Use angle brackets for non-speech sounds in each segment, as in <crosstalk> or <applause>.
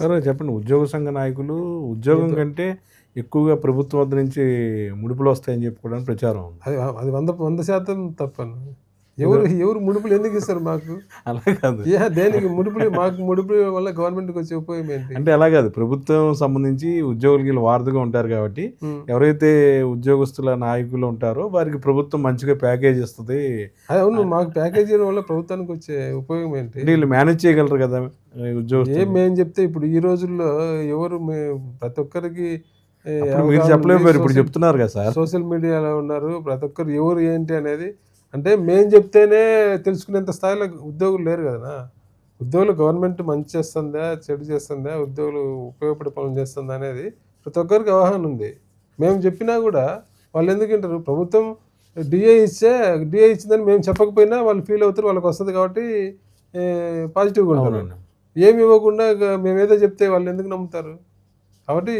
సరే చెప్పండి. ఉద్యోగ సంఘ నాయకులు ఉద్యోగం కంటే ఎక్కువగా ప్రభుత్వం వద్ద నుంచి ముడుపులు వస్తాయని చెప్పుకోవడానికి ప్రచారం అది అది వంద వంద శాతం తప్పను ఎవరు ఎవరు ముడుపులు ఎందుకు ఇస్తారు మాకు? అలా కాదు. దేనికి ముడుపులు? మాకు ముడుపుల వల్ల గవర్నమెంట్కి వచ్చే ఉపయోగం ఏంటి? అంటే అలా కాదు. ప్రభుత్వం సంబంధించి ఉద్యోగులకి వీళ్ళు వారధిగా ఉంటారు కాబట్టి. ఎవరైతే ఉద్యోగస్తుల నాయకులు ఉంటారో వారికి ప్రభుత్వం మంచిగా ప్యాకేజ్ ఇస్తుంది. అది అవును మాకు ప్యాకేజీ వల్ల ప్రభుత్వానికి వచ్చే ఉపయోగం ఏంటి? వీళ్ళు మేనేజ్ చేయగలరు కదా ఈ ఉద్యోగస్తులు. ఏం మేము చెప్తే ఇప్పుడు ఈ రోజుల్లో ఎవరు ప్రతి ఒక్కరికి మీరు చెప్పలేకపోయారు. ఇప్పుడు. చెప్తున్నారు కదా సార్. సోషల్ మీడియాలో ఉన్నారు. ప్రతి ఒక్కరు ఎవరు ఏంటి అనేది అంటే మేము చెప్తేనే తెలుసుకునేంత స్థాయిలో ఉద్యోగులు లేరు కదా ఉద్యోగులు గవర్నమెంట్ మంచి చేస్తుందా చెడు చేస్తుందా ఉద్యోగులు ఉపయోగపడే పనులు చేస్తుందా అనేది ప్రతి ఒక్కరికి అవగాహన ఉంది. మేము చెప్పినా కూడా వాళ్ళు ఎందుకు వింటారు? ప్రభుత్వం డిఏ ఇచ్చే డిఏ ఇచ్చిందని మేము చెప్పకపోయినా వాళ్ళు ఫీల్ అవుతారు వాళ్ళకి వస్తుంది కాబట్టి పాజిటివ్గా ఉంటారు. ఏమి ఇవ్వకుండా మేము ఏదో చెప్తే వాళ్ళు ఎందుకు నమ్ముతారు? కాబట్టి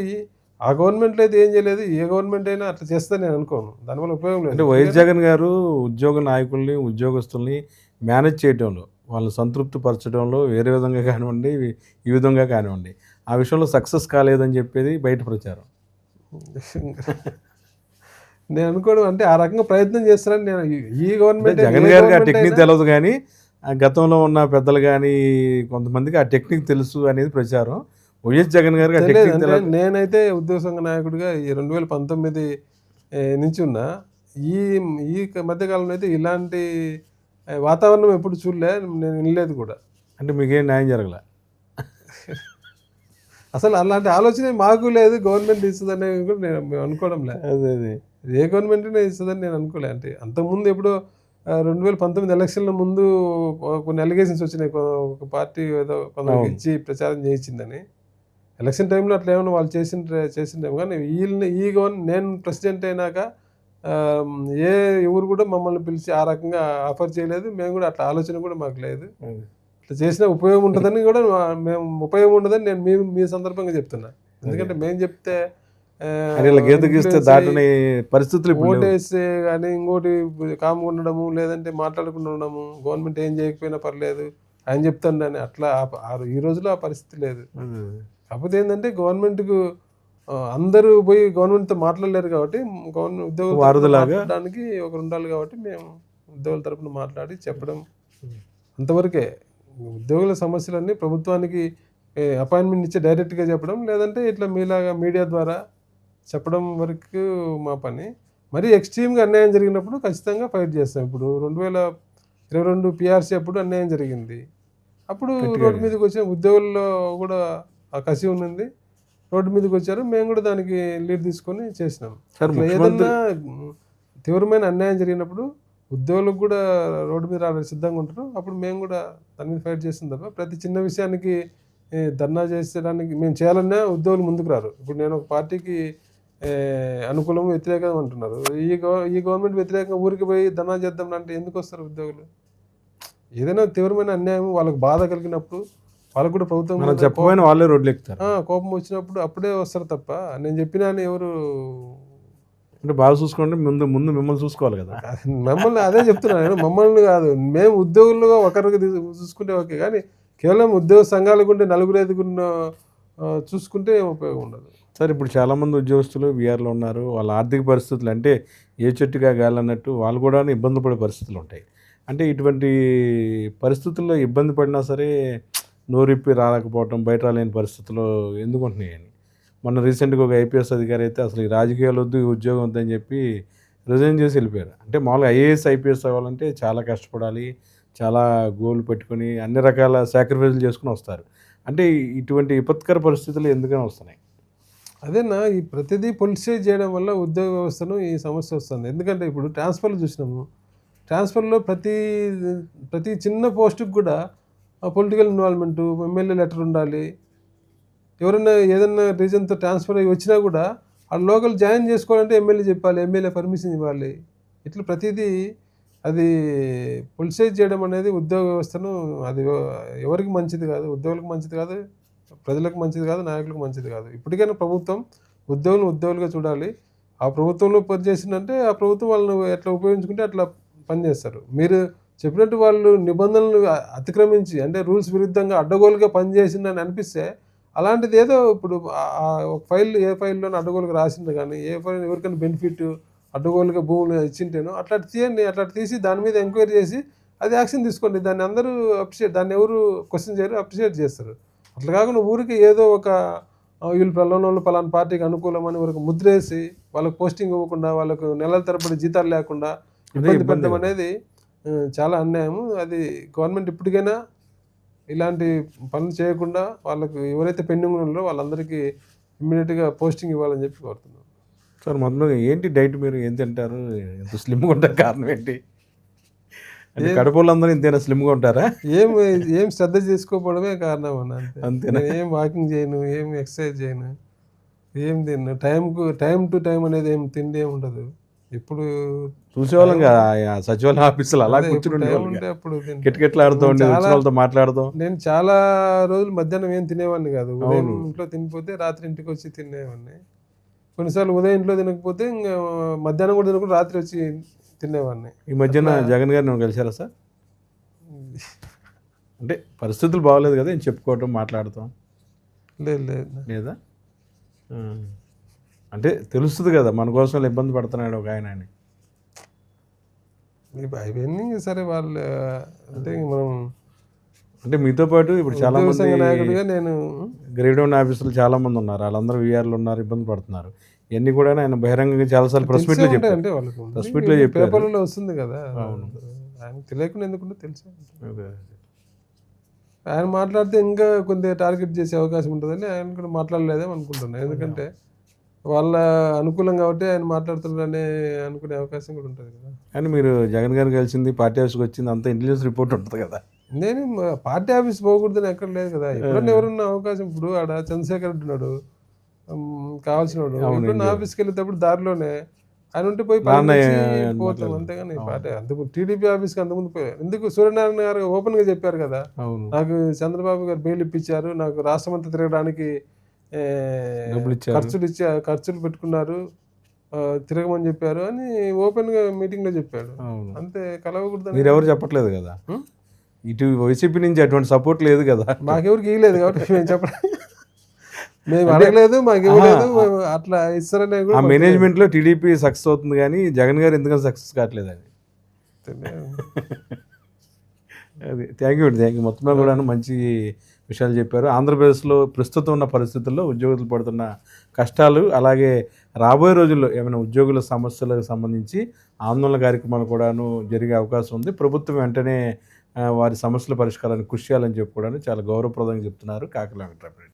ఆ గవర్నమెంట్లో అయితే ఏం చేయలేదు. ఏ గవర్నమెంట్ అయినా అట్లా చేస్తే నేను అనుకోను. దానివల్ల ఉపయోగం అంటే లేదు వైఎస్ జగన్ గారు ఉద్యోగ నాయకుల్ని ఉద్యోగస్తుల్ని మేనేజ్ చేయడంలో వాళ్ళని సంతృప్తి పరచడంలో వేరే విధంగా కానివ్వండి ఈ విధంగా కానివ్వండి. ఆ విషయంలో సక్సెస్ కాలేదని చెప్పేది బయట ప్రచారం. <laughs> నేను అనుకోవడం అంటే ఆ రకంగా ప్రయత్నం చేస్తారని నేను ఈ- అంటే గవర్నమెంట్ జగన్ గారికి ఆ టెక్నిక్ తెలియదు కానీ ఆ గతంలో ఉన్న పెద్దలు కానీ కొంతమందికి ఆ టెక్నిక్ తెలుసు అనేది ప్రచారం. వైఎస్ జగన్ తెలియదు. నేనైతే ఉద్యోగ సంఘ నాయకుడిగా ఈ రెండు వేల పంతొమ్మిది నుంచి ఉన్నా ఈ ఈ మధ్యకాలంలో అయితే ఇలాంటి వాతావరణం ఎప్పుడు చూడలే నేను వినలేదు కూడా. అంటే మీకేం న్యాయం జరగల? అసలు అలాంటి ఆలోచన మాకు లేదు గవర్నమెంట్ ఇస్తుందనే కూడా నేను మేము అనుకోవడం లేదు అదే అదే. ఏ గవర్నమెంట్నే ఇస్తుందని నేను అనుకోలే. అంటే అంతకుముందు ఎప్పుడో రెండు వేల పంతొమ్మిది ఎలక్షన్ల ముందు కొన్ని అలిగేషన్స్ వచ్చినాయి. ఒక పార్టీ ఏదో కొందరికి అవును. ఇచ్చి ప్రచారం చేయించిందని. ఎలక్షన్ టైంలో అట్లా ఏమైనా వాళ్ళు చేసిన చేసిండేమో కానీ వీళ్ళని ఈ నేను ప్రెసిడెంట్ అయినాక ఏ ఎవరు కూడా మమ్మల్ని పిలిచి ఆ రకంగా ఆఫర్ చేయలేదు మేము కూడా అట్లా ఆలోచన కూడా మాకు లేదు అదే. ఇట్లా చేసిన ఉపయోగం ఉంటుందని కూడా మేము ఉపయోగం ఉండదని నేను మీ మీ సందర్భంగా చెప్తున్నా ఎందుకంటే మేము చెప్తే దాటని పరిస్థితులు. ఓటేస్తే కానీ ఇంకోటి కామ్గా ఉండడము లేదంటే మాట్లాడకుండా ఉండడము గవర్నమెంట్ ఏం చేయకపోయినా పర్లేదు ఆయన చెప్తాను అని అట్లా ఈ రోజులో ఆ పరిస్థితి లేదు. కాకపోతే ఏంటంటే గవర్నమెంట్కు అందరూ పోయి గవర్నమెంట్తో మాట్లాడలేరు కాబట్టి గవర్నమెంట్ ఉద్యోగుల? మాట్లాడడానికి ఒకరు ఉండాలి కాబట్టి మేము ఉద్యోగుల తరపున మాట్లాడి చెప్పడం. అంతవరకే ఉద్యోగుల సమస్యలన్నీ ప్రభుత్వానికి అపాయింట్మెంట్ ఇచ్చి డైరెక్ట్గా చెప్పడం లేదంటే ఇట్లా మీలాగా మీడియా ద్వారా చెప్పడం వరకు మా పని. మరి ఎక్స్ట్రీమ్గా అన్యాయం జరిగినప్పుడు ఖచ్చితంగా ఫైట్ చేస్తాం. ఇప్పుడు రెండు వేల ఇరవై రెండు పిఆర్సీ అప్పుడు అన్యాయం జరిగింది. అప్పుడు రోడ్డు మీదకి వచ్చిన ఉద్యోగుల్లో కూడా ఆ కసి ఉన్నది రోడ్డు మీదకి వచ్చారు. మేము కూడా దానికి లీడ్ తీసుకొని చేసినాం. ఏదన్నా తీవ్రమైన అన్యాయం జరిగినప్పుడు ఉద్యోగులకు కూడా రోడ్డు మీద రావడానికి సిద్ధంగా ఉంటారు. అప్పుడు మేము కూడా దాని మీద ఫైట్ చేస్తుంది తప్ప ప్రతి చిన్న విషయానికి ధర్నా చేసేదానికి మేము చేయాలన్నా ఉద్యోగులు ముందుకు రారు. ఇప్పుడు నేను ఒక పార్టీకి అనుకూలం వ్యతిరేకం అంటున్నారు. ఈ ఈ గవర్నమెంట్ వ్యతిరేకంగా ఊరికి పోయి ధర్నా చేద్దాం అంటే ఎందుకు వస్తారు ఉద్యోగులు? ఏదైనా తీవ్రమైన అన్యాయం వాళ్ళకి బాధ కలిగినప్పుడు వాళ్ళకు కూడా ప్రభుత్వం మనం మీద చెప్పపోయిన వాళ్ళే రోడ్లు ఎక్కుతారు. కోపం వచ్చినప్పుడు అప్పుడే వస్తారు తప్ప నేను చెప్పినా ఎవరు అంటే బాగా చూసుకోండి ముందు ముందు మిమ్మల్ని చూసుకోవాలి కదా. మమ్మల్ని అదే చెప్తున్నాను నేను మమ్మల్ని కాదు. మేము ఉద్యోగులుగా ఒకరికి చూసుకుంటే ఓకే కానీ కేవలం ఉద్యోగ సంఘాలకు ఉంటే నలుగురు ఐదుగురు చూసుకుంటే ఉపయోగం ఉండదు. సార్ ఇప్పుడు చాలామంది ఉద్యోగస్తులు బీఆర్లో ఉన్నారు. వాళ్ళ ఆర్థిక పరిస్థితులు అంటే ఏ చెట్టుగా గాలన్నట్టు వాళ్ళు కూడా ఇబ్బంది పడే పరిస్థితులు ఉంటాయి. అంటే ఇటువంటి పరిస్థితుల్లో ఇబ్బంది పడినా సరే నోరిప్పి రాలేకపోవటం బయట రాలేని పరిస్థితులు ఎందుకు ఉంటున్నాయని మొన్న రీసెంట్గా ఒక ఐపీఎస్ అధికారి అయితే అసలు ఈ రాజకీయాలు వద్దు ఈ ఉద్యోగం వద్దని చెప్పి రిజైన్ చేసి వెళ్ళిపోయారు. అంటే మామూలుగా ఐఏఎస్ ఐపీఎస్ అవ్వాలంటే చాలా కష్టపడాలి చాలా గోల్ పెట్టుకొని అన్ని రకాల సాక్రిఫైజులు చేసుకుని వస్తారు. అంటే ఇటువంటి విపత్కర పరిస్థితులు ఎందుకని వస్తున్నాయి? అదేనా ఈ ప్రతిదీ పొలిటిసైజ్ చేయడం వల్ల ఉద్యోగ వ్యవస్థను ఈ సమస్య వస్తుంది. ఎందుకంటే ఇప్పుడు ట్రాన్స్ఫర్లు చూసినాము. ట్రాన్స్ఫర్లో ప్రతి ప్రతి చిన్న పోస్టుకి కూడా పొలిటికల్ ఇన్వాల్వ్మెంట్ ఎమ్మెల్యే లెటర్ ఉండాలి. ఎవరైనా ఏదైనా రీజన్తో ట్రాన్స్ఫర్ అయ్యి వచ్చినా కూడా ఆ లోకల్ జాయిన్ చేసుకోవాలంటే ఎమ్మెల్యే చెప్పాలి ఎమ్మెల్యే పర్మిషన్ ఇవ్వాలి. ఇట్లా ప్రతిదీ అది పొలిసైజ్ చేయడం అనేది ఉద్యోగ వ్యవస్థను అది ఎవరికి మంచిది కాదు ఉద్యోగులకు మంచిది కాదు ప్రజలకు మంచిది కాదు నాయకులకు మంచిది కాదు. ఇప్పటికైనా ప్రభుత్వం ఉద్యోగులను ఉద్యోగులుగా చూడాలి. ఆ ప్రభుత్వంలో పనిచేసిందంటే ఆ ప్రభుత్వం వాళ్ళని ఎట్లా ఉపయోగించుకుంటే అట్లా పనిచేస్తారు. మీరు చెప్పినట్టు వాళ్ళు నిబంధనలు అతిక్రమించి అంటే రూల్స్ విరుద్ధంగా అడ్డగోలుగా పనిచేసిందని అనిపిస్తే అలాంటిది ఏదో ఇప్పుడు ఒక ఫైల్ ఏ ఫైల్లో అడ్డగోలుగా రాసిండ్రు కానీ ఏ ఫైల్ ఎవరికైనా బెనిఫిట్ అడ్డగోలుగా భూములు ఇచ్చింటేనో అట్లా తీయండి అట్లా తీసి దాని మీద ఎంక్వైరీ చేసి అది యాక్షన్ తీసుకోండి. దాన్ని అందరూ అప్రిషియేట్ దాన్ని ఎవరు క్వశ్చన్ చేయరు అప్రిషియేట్ చేస్తారు. అట్లా కాకుండా ఊరికి ఏదో ఒక వీళ్ళు పలానా వాళ్ళు పలానా పార్టీకి అనుకూలమని వాళ్ళకి ముద్రేసి వాళ్ళకి పోస్టింగ్ ఇవ్వకుండా వాళ్ళకు నెలల తరబడి జీతాలు లేకుండా ఇబ్బంది పెట్టడం అనేది చాలా అన్యాయం అది గవర్నమెంట్ ఇప్పటికైనా ఇలాంటి పనులు చేయకుండా వాళ్ళకు ఎవరైతే పెండింగ్ ఉన్నారో వాళ్ళందరికీ ఇమ్మీడియట్గా పోస్టింగ్ ఇవ్వాలని చెప్పి కోరుతున్నాను సార్ మొదలు ఏంటి డైట్ మీరు ఏం తింటారు? ఎంత స్లిమ్గా ఉంటారు కారణం ఏంటి? అంటే కడుపులందరూ ఇంతేనా స్లిమ్గా ఉంటారా? ఏం ఏం శ్రద్ధ చేసుకోకపోవడమే కారణం అన్న అంతే. అంతేనా? ఏం వాకింగ్ చేయను ఏం ఎక్సర్సైజ్ చేయను ఏం తిన్ను. టైంకు టైం టు టైం అనేది ఏం తిండి ఏం ఉండదు. ఇప్పుడు చూసేవాళ్ళం కదా సచివాలయం ఆఫీసులో అలా అదే కూర్చుని ఎప్పుడు టైం ఉండేవాళ్ళం ఉంటే అప్పుడు వాళ్ళతో మాట్లాడుతూ. నేను చాలా రోజులు మధ్యాహ్నం ఏం తినేవాడిని కాదు. ఉదయం. ఇంట్లో తినిపోతే రాత్రి ఇంటికి వచ్చి తినేవాడిని. కొన్నిసార్లు ఉదయం ఇంట్లో తినకపోతే ఇంకా మధ్యాహ్నం కూడా తినకుండా రాత్రి వచ్చి తినేవాడిని. ఈ మధ్యన జగన్ గారిని కలిశారా సార్? అంటే పరిస్థితులు బాగోలేదు కదా ఏం చెప్పుకోవటం మాట్లాడటం. లేదు లేదు. లేదా. అంటే తెలుస్తుంది కదా మన కోసం ఇబ్బంది పడుతున్నాడు ఒక ఆయన అని. అవన్నీ సరే వాళ్ళు అంటే మనం అంటే మీతో పాటు ఇప్పుడు చాలా మంది నాయకుడిగా నేను గ్రేడ్ వన్ ఆఫీసులు చాలా మంది ఉన్నారు. వాళ్ళందరూ వీఆర్లు ఉన్నారు ఇబ్బంది పడుతున్నారు. ఇవన్నీ కూడా ఆయన బహిరంగంగా చాలాసార్లు ప్రెస్ మీట్లో చెప్పారు. అంటే వాళ్ళకు. ప్రెస్ మీట్లో చెప్పారు. పేపర్లలో వస్తుంది కదా. అవును. ఆయన తెలియకుండా ఎందుకుంటే తెలిసే. ఆయన మాట్లాడితే ఇంకా కొద్దిగా టార్గెట్ చేసే అవకాశం ఉంటుందని ఆయన కూడా మాట్లాడలేదేమో అనుకుంటున్నాను ఎందుకంటే వాళ్ళ అనుకూలం కాబట్టి ఆయన మాట్లాడుతున్నారనే అనుకునే అవకాశం కూడా ఉంటుంది కదా కానీ మీరు జగన్ గారు కలిసింది పార్టీ ఆఫీస్కి వచ్చింది అంతా ఇంటెలిజెన్స్ రిపోర్ట్ ఉంటుంది కదా నేను పార్టీ ఆఫీస్ పోకూడదని ఎక్కడ లేదు కదా ఎప్పుడన్నా ఎవరన్నా అవకాశం ఇప్పుడు ఆడ చంద్రశేఖర్ రెడ్డి ఉన్నాడు ఉమ్, కావాల్సిన వాడు అవును, ఎప్పుడన్నా ఇండియా. ఆఫీస్కి వెళ్ళేటప్పుడు దారిలోనే ఆయన ఉంటే పోయి పోతాం. అంతేగాని. పార్టీ అంతకు టీడీపీ ఆఫీస్కి అంతకుముందు పోయారు ఎందుకు సూర్యనారాయణ గారు ఓపెన్గా చెప్పారు కదా నాకు చంద్రబాబు గారు బెయిల్ ఇప్పించారు నాకు రాష్ట్రం అంతా తిరగడానికి. ఖర్చులు ఇచ్చా ఖర్చులు పెట్టుకున్నారు తిరగమని చెప్పారు అని ఓపెన్గా మీటింగ్లో చెప్పాడు అంతే కలవకూడదు మీరు ఎవరు చెప్పట్లేదు కదా? ఇటు వైసీపీ నుంచి అటువంటి సపోర్ట్ లేదు కదా? మాకెవరికి ఇవ్వలేదు కాబట్టి మేము చెప్పడం <laughs> మేము అడగలేదు మాకు ఇవ్వలేదు అట్లా ఇస్తారనే ఆ మేనేజ్మెంట్లో టీడీపీ సక్సెస్ అవుతుంది కానీ జగన్ గారు ఎందుకని సక్సెస్ కావట్లేదు అది. <laughs> అది థ్యాంక్ యూ థ్యాంక్ యూ మొత్తం కూడా మంచి విషయాలు చెప్పారు. ఆంధ్రప్రదేశ్లో ప్రస్తుతం ఉన్న పరిస్థితుల్లో ఉద్యోగులు పడుతున్న కష్టాలు అలాగే రాబోయే రోజుల్లో ఏమైనా ఉద్యోగుల సమస్యలకు సంబంధించి ఆందోళన కార్యక్రమాలు కూడాను జరిగే అవకాశం ఉంది. ప్రభుత్వం వెంటనే వారి సమస్యల పరిష్కారానికి కృషి చేయాలని చెప్పి కూడా చాలా గౌరవప్రదంగా చెప్తున్నారు కాకిలా వెంకటరామరెడ్డి.